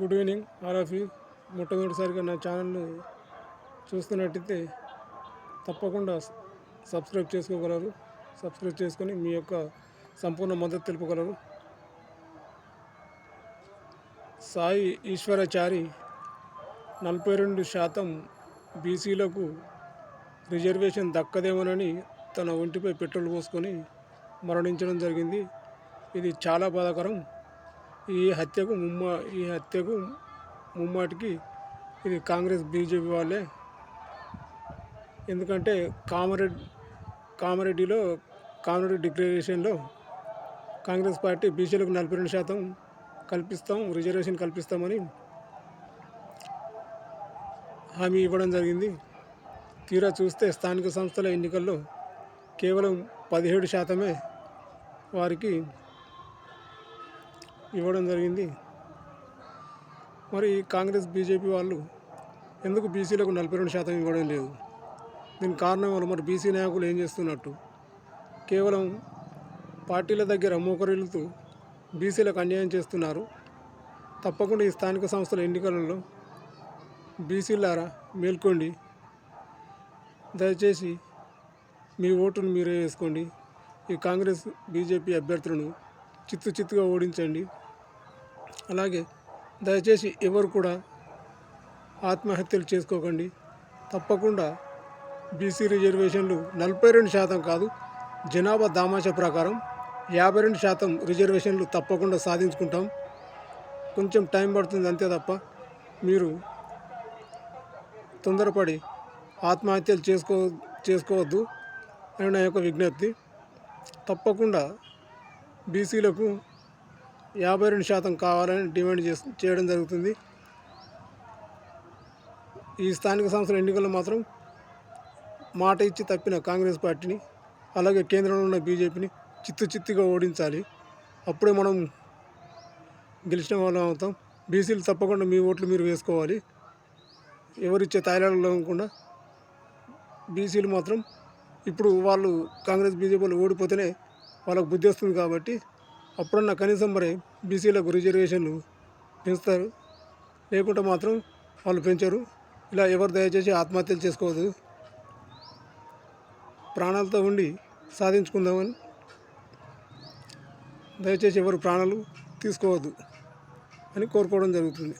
Good evening all of you. మొట్టమొదటిసారిగా నా ఛానల్ను చూస్తున్నట్టయితే తప్పకుండా సబ్స్క్రైబ్ చేసుకోగలరు. సబ్స్క్రైబ్ చేసుకొని మీ యొక్క సంపూర్ణ మద్దతు తెలుపగలరు. సాయి ఈశ్వరాచారి నలభై రెండు శాతం బీసీలకు రిజర్వేషన్ దక్కదేమోనని తన ఒంటిపై పెట్రోల్ పోసుకొని మరణించడం జరిగింది. ఇది చాలా బాధాకరం. ఈ హత్యకు ముమ్మా ఈ హత్యకు ముమ్మాటికి ఇది కాంగ్రెస్ బీజేపీ వాళ్ళే. ఎందుకంటే కామరెడ్ కామరెడ్డిలో కామరెడ్డి డిక్లరేషన్లో కాంగ్రెస్ పార్టీ బీసీలకు నలభై రెండు శాతం కల్పిస్తాం రిజర్వేషన్ కల్పిస్తామని హామీ ఇవ్వడం జరిగింది. తీరా చూస్తే స్థానిక సంస్థల ఎన్నికల్లో కేవలం పదిహేడు శాతమే వారికి ఇవ్వడం జరిగింది. మరి కాంగ్రెస్ బీజేపీ వాళ్ళు ఎందుకు బీసీలకు నలభై రెండు శాతం ఇవ్వడం లేదు? దీని కారణం వల్ల మరి బీసీ నాయకులు ఏం చేస్తున్నట్టు? కేవలం పార్టీల దగ్గర మోకరిల్లుతూ బీసీలకు అన్యాయం చేస్తున్నారు. తప్పకుండా ఈ స్థానిక సంస్థల ఎన్నికలలో బీసీలారా మేల్కోండి. దయచేసి మీ ఓటును మీరే వేసుకోండి. ఈ కాంగ్రెస్ బీజేపీ అభ్యర్థులను చిత్తు చిత్తుగా ఓడించండి. అలాగే దయచేసి ఎవరు కూడా ఆత్మహత్యలు చేసుకోకండి. తప్పకుండా బీసీ రిజర్వేషన్లు నలభై రెండు శాతం కాదు జనాభా దామాష ప్రకారం యాభై రెండు శాతం రిజర్వేషన్లు తప్పకుండా సాధించుకుంటాం. కొంచెం టైం పడుతుంది అంతే తప్ప మీరు తొందరపడి ఆత్మహత్యలు చేసుకో చేసుకోవద్దు అని నా యొక్క విజ్ఞప్తి. తప్పకుండా బీసీలకు యాభై రెండు శాతం కావాలని డిమాండ్ చేయడం జరుగుతుంది. ఈ స్థానిక సంస్థల ఎన్నికల్లో మాత్రం మాట ఇచ్చి తప్పిన కాంగ్రెస్ పార్టీని అలాగే కేంద్రంలో ఉన్న బీజేపీని చిత్తు చిత్తుగా ఓడించాలి. అప్పుడే మనం గెలిచిన వాళ్ళం అవుతాం. బీసీలు తప్పకుండా మీ ఓట్లు మీరు వేసుకోవాలి. ఎవరిచ్చే తాయిలాడలో లేకుండా బీసీలు మాత్రం ఇప్పుడు వాళ్ళు కాంగ్రెస్ బీజేపీలు ఓడిపోతేనే వాళ్ళకు బుద్ధి వస్తుంది కాబట్టి అప్పుడన్న కనీసం మరి బీసీలకు రిజర్వేషన్లు పెంచుతారు. లేకుంటే మాత్రం వాళ్ళు పెంచరు. ఇలా ఎవరు దయచేసి ఆత్మహత్యలు చేసుకోవద్దు. ప్రాణాలతో ఉండి సాధించుకుందామని దయచేసి ఎవరు ప్రాణాలు తీసుకోవద్దు అని కోరుకోవడం జరుగుతుంది.